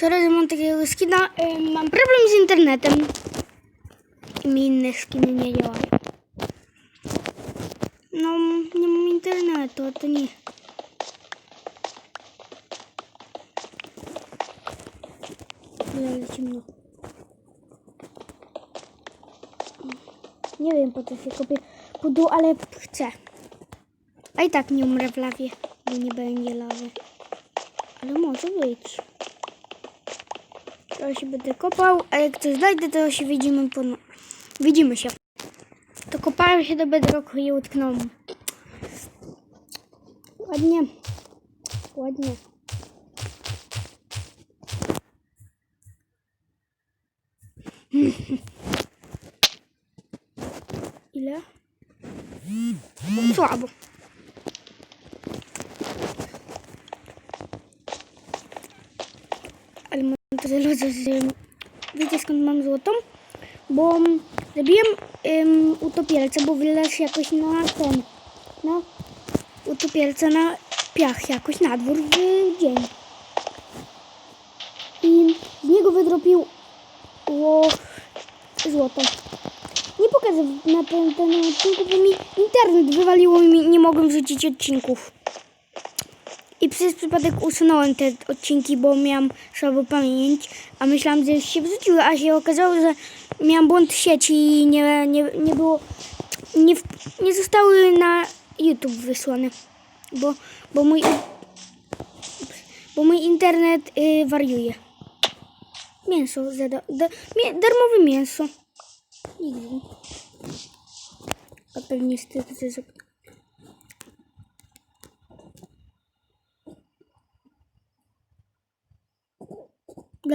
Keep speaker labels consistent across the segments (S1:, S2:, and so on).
S1: Sorry, że mam takiego skina. Ym, mam problem z internetem. I mi inne skiny nie działają. No, nie mam internetu, to nie. Nie wiem po co się kopię pudu, ale chcę. A i tak nie umrę w lawie, bo nie będzie lawy. Ale może być. Teraz się będę kopał, a jak coś znajdę, to się widzimy po... Widzimy się. To kopałem się do bedrocku i utknąłem. Ładnie. Ładnie. Ile? Słabo. Że wiecie skąd mam złotą? Bo zrobiłem ym, utopielce, bo wylazł jakoś na ten, no, utopielce na piach jakoś na dwór w dzień. I z niego wydropiło złoto. Nie pokażę na ten, ten odcinku, bo mi internet wywaliło i nie mogłem wrzucić odcinków. I przez przypadek usunąłem te odcinki, bo miałam słabą pamięć, a myślałam, że się wrzuciły, a się okazało, że miałam błąd sieci i nie, nie, nie było, nie, nie zostały na YouTube wysłane, bo, bo mój, bo mój internet y, wariuje. Mięso, za da, mie, darmowe mięso. Nigdy. A pewnie z tych,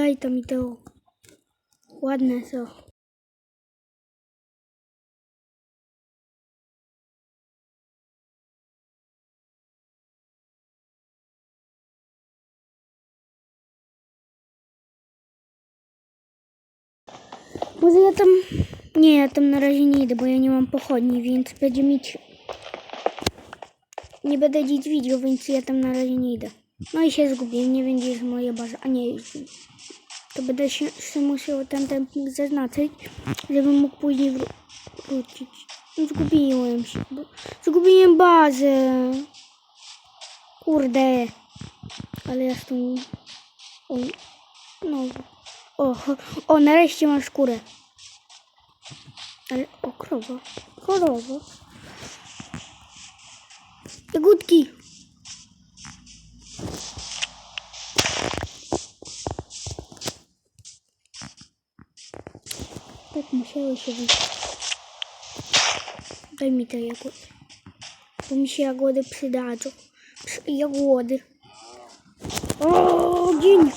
S1: że Daj to mi to. Ładne są. Może ja tam... Nie, ja tam na razie nie idę, bo ja nie mam pochodni, więc będzie mieć... Nie będę dziś widział, więc ja tam No i się zgubiłem, nie gdzie jest moja baza. A nie, to będę się, się musiał ten tempnik zaznaczyć, żebym mógł później wró- wrócić. No, Zgubiłem się. bo- Zgubiłem bazę. Kurde. Ale ja tą... Oj. No. O, o, nareszcie mam skórę. Ale, o, krowa. Krowa. Jagódki. Musiały się wyjść. Daj mi te jagody. Bo mi się jagody przydadzą. Przy, jagody. O, dzień.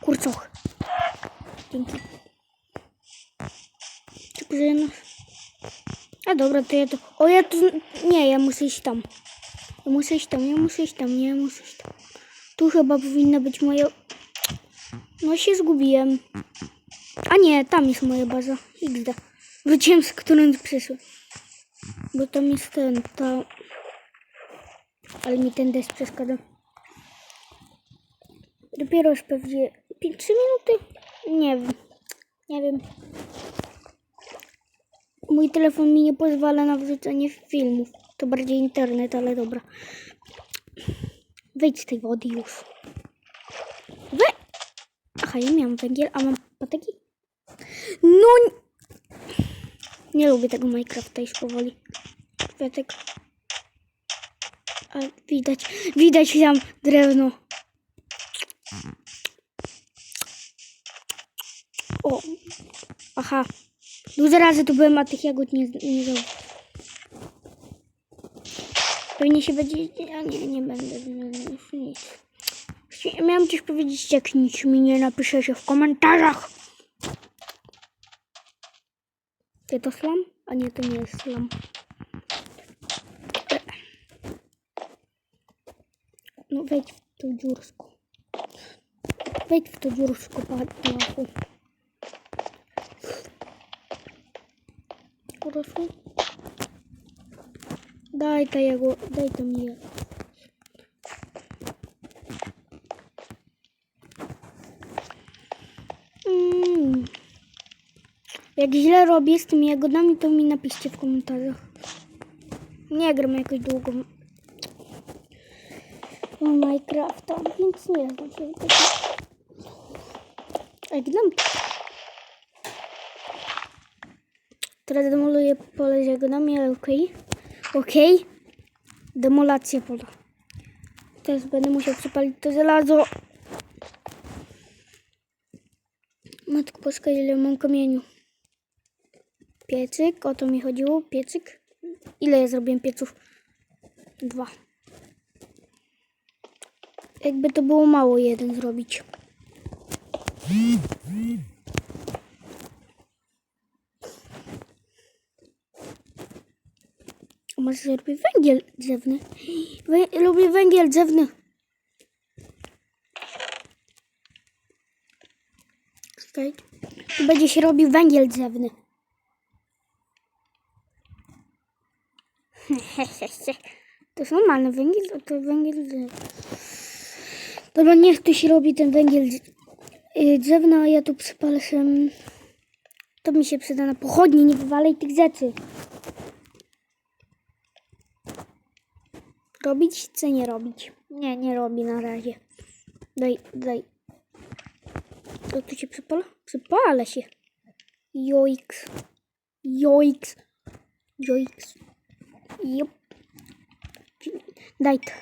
S1: Kurcoch. Dzięki. Tylko, że no... A dobra, to ja to... O, ja tu... Nie, ja muszę iść tam. Ja muszę iść tam, ja muszę iść tam, nie, ja muszę iść tam. Tu chyba powinna być moja... No się zgubiłem. A nie, tam jest moja baza. XD. Wróciłem z którym przyszły. Bo tam jest ten, to... Ale mi ten deszcz przeszkadza. Dopiero już pewnie 3 minuty? Nie wiem. Nie wiem. Mój telefon mi nie pozwala na wrzucenie filmów. To bardziej internet, ale dobra. Wejdź z tej wody już. We... Aha, ja miałam węgiel, a mam pateki? No... Nie lubię tego Minecrafta już powoli. Kwiatek. A widać, widać tam drewno. O, aha. Dużo razy tu byłem, a tych jagód nie, nie zauważyłem. Pewnie się będzie... Ja nie, nie będę. Już nic. Miałam coś powiedzieć, jak nic mi nie napiszecie w komentarzach. Czy to slam? A nie, to nie jest slam. E. No wejdź w tą dziurską. Wejdź w tą dziurską, pałacu. Proszę. Daj to jego, daj to mi. Jak źle robię z tymi jagodami, to mi napiszcie w komentarzach. Nie gram jakoś długo w Minecrafta, więc nie znam się. Jak gram... Teraz demoluję pole z jagodami, ale okej. Okej. Demolacja pola. Teraz będę musiał przypalić to żelazo. Matko Boska, ile mam kamieniu. Piecyk, o to mi chodziło, piecyk. Ile ja zrobiłem pieców? Dwa. Jakby to było mało jeden zrobić. A może zrobię węgiel drzewny? Wę lubię węgiel drzewny. Tu będzie się robił węgiel drzewny. To jest normalny węgiel, to węgiel drzewny. Dobra, niech tu się robi ten węgiel drz- y, drzewny, a ja tu przypalę się. To mi się przyda na pochodni, nie wywalej tych rzeczy. Robić czy nie robić? Nie, nie robi na razie. Daj, daj. Co tu się przypala? Przypala się. Joiks. Joiks. Joiks. Jop. Daj to.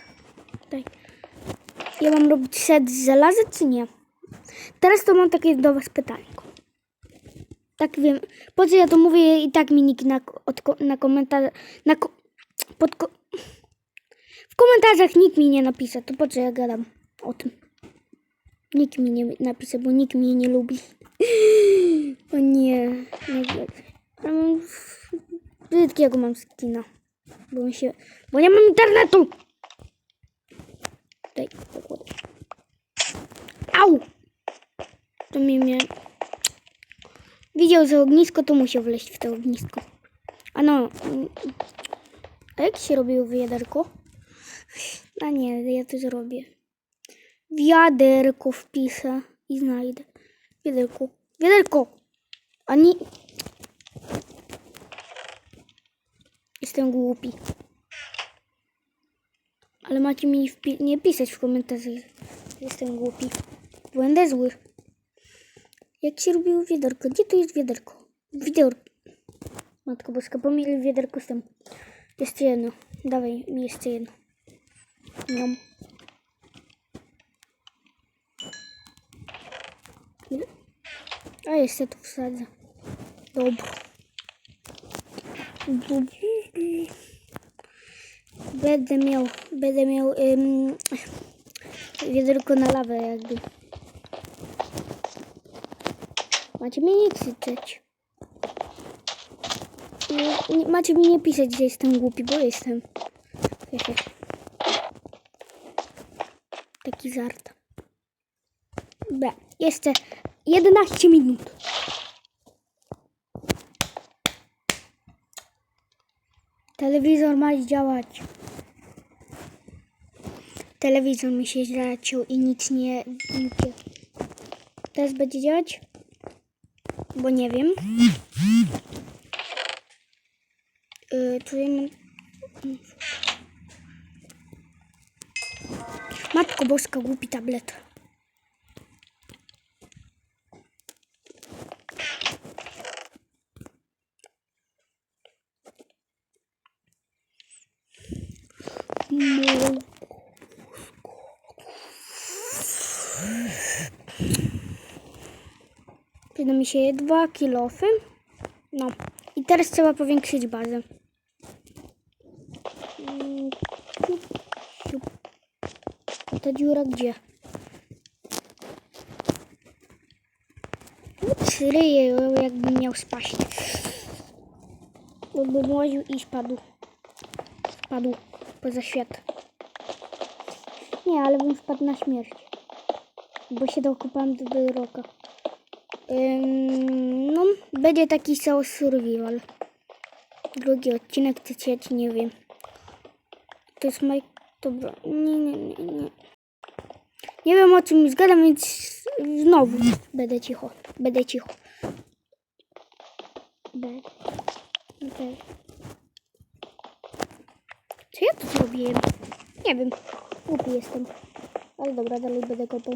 S1: Daj. Ja mam robić set z żelaza, czy nie? Teraz to mam takie do was pytanko. Tak wiem. Po co ja to mówię i tak mi nikt na, od, na komentarz... Na ko- pod ko- w komentarzach nikt mi nie napisze, to po co ja gadam o tym? Nikt mi nie napisze, bo nikt mnie nie lubi. O nie, nie brzydkiego mam skina. Bo mi się... Bo nie mam internetu! Daj, pokładę. Au! To mi mnie... Widział, że ognisko, to musiał wleźć w to ognisko. A no... mm, A jak się robiło wiaderko? A nie, ja to zrobię. Wiaderko wpiszę i znajdę. Wiaderko. Wiaderko! Ani... Jestem głupi. Ale macie mi nie pisać w komentarzach, jestem głupi. Będę zły. Jak się robiło wiaderko? Gdzie to jest wiaderko? Wiaderko. Matko Boska, pomylił wiaderko z tym. Jeszcze jedno. Dawaj mi jeszcze jedno. Ile? A jeszcze tu wsadzę. Dobra. Będę miał, będę miał ym, wiaderko na lawę jakby. Macie mnie nie krzyczeć. Nie, nie, macie mi nie pisać, że jestem głupi, bo jestem. Taki żart. Dobra, jeszcze 11 minut. Telewizor ma działać. Telewizor mi się zaciął i nic nie... nie Teraz będzie działać? Bo nie wiem. Yy. Matko Boska, głupi tablet. No. Przyda mi się dwa kilofy. No. I teraz trzeba powiększyć bazę. Mm, ta dziura gdzie? Ryję ją, jakbym miał spaść. Jakbym łaził i spadł. Spadł poza świat. Nie, ale bym spadł na śmierć. Bo się dokopałem do wyroka. Ym, no, będzie taki cały survival. Drugi odcinek, trzeci, nie wiem. To jest Mike. Dobra, nie, nie, nie, nie. Nie wiem o czym zgadam, więc znowu będę cicho. Będę cicho. B. B. Co ja tu zrobiłem? Nie wiem. Głupi jestem. Ale dobra, dalej będę kopał.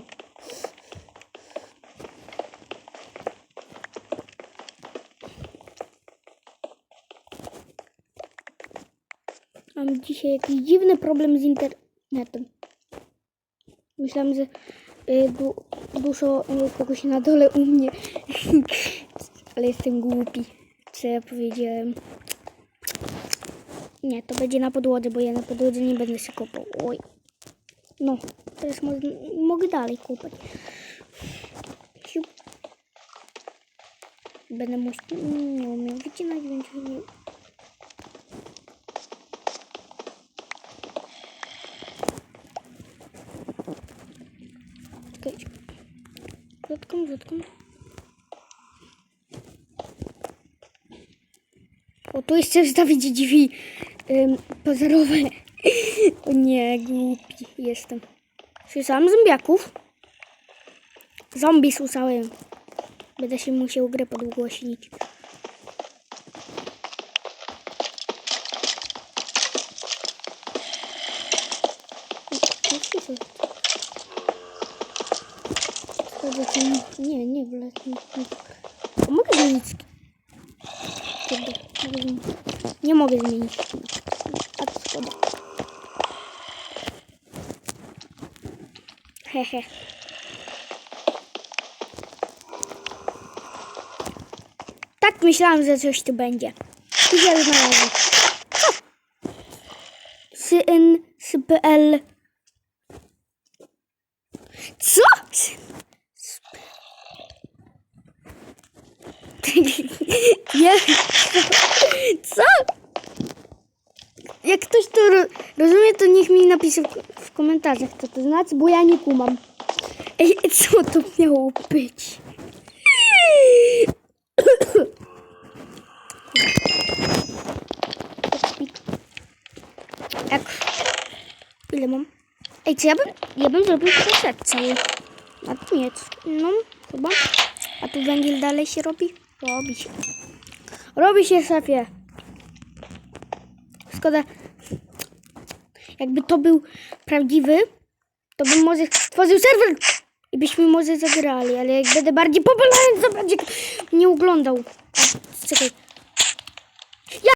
S1: Dzisiaj jakiś dziwny problem z internetem. Myślałam, że y, du, dużo y, kogoś na dole u mnie. Ale jestem głupi. Co ja powiedziałem? Nie, to będzie na podłodze, bo ja na podłodze nie będę się kopał. Oj. No, teraz mo mogę dalej kopać. Będę musiał... Nie umiem wycinać, więc... nie- Czekaj. Rzutką, rzutką. O, tu jeszcze wstawić drzwi ym, pozerowe. o nie, głupi jestem. Słyszałam zombiaków. Zombie słyszałem. Będę się musiał grę podgłośnić. Nie słyszę. Szkoda, że nie- Nie, nie wlec. Nie, nie. O, mogę zmienić. Nie mogę zmienić. A to szkoda. Hehe. Tak myślałam, że coś tu będzie. I się znalazłem. Syn, SPL. Co? Nie. Co? Jak ktoś to ro rozumie, to niech mi napisze w, komentarzach, co to znaczy, bo ja nie kumam. Ej, co to miało być? Jak? Ile mam? Ej, co ja bym, ja bym zrobił set cały. A tu nie, no, chyba. A tu węgiel dalej się robi? Robi się. Robi się, szefie. Szkoda. Jakby to był prawdziwy, to bym może stworzył serwer i byśmy może zagrali, ale jak będę bardziej popularny, to będzie nie oglądał. Czekaj,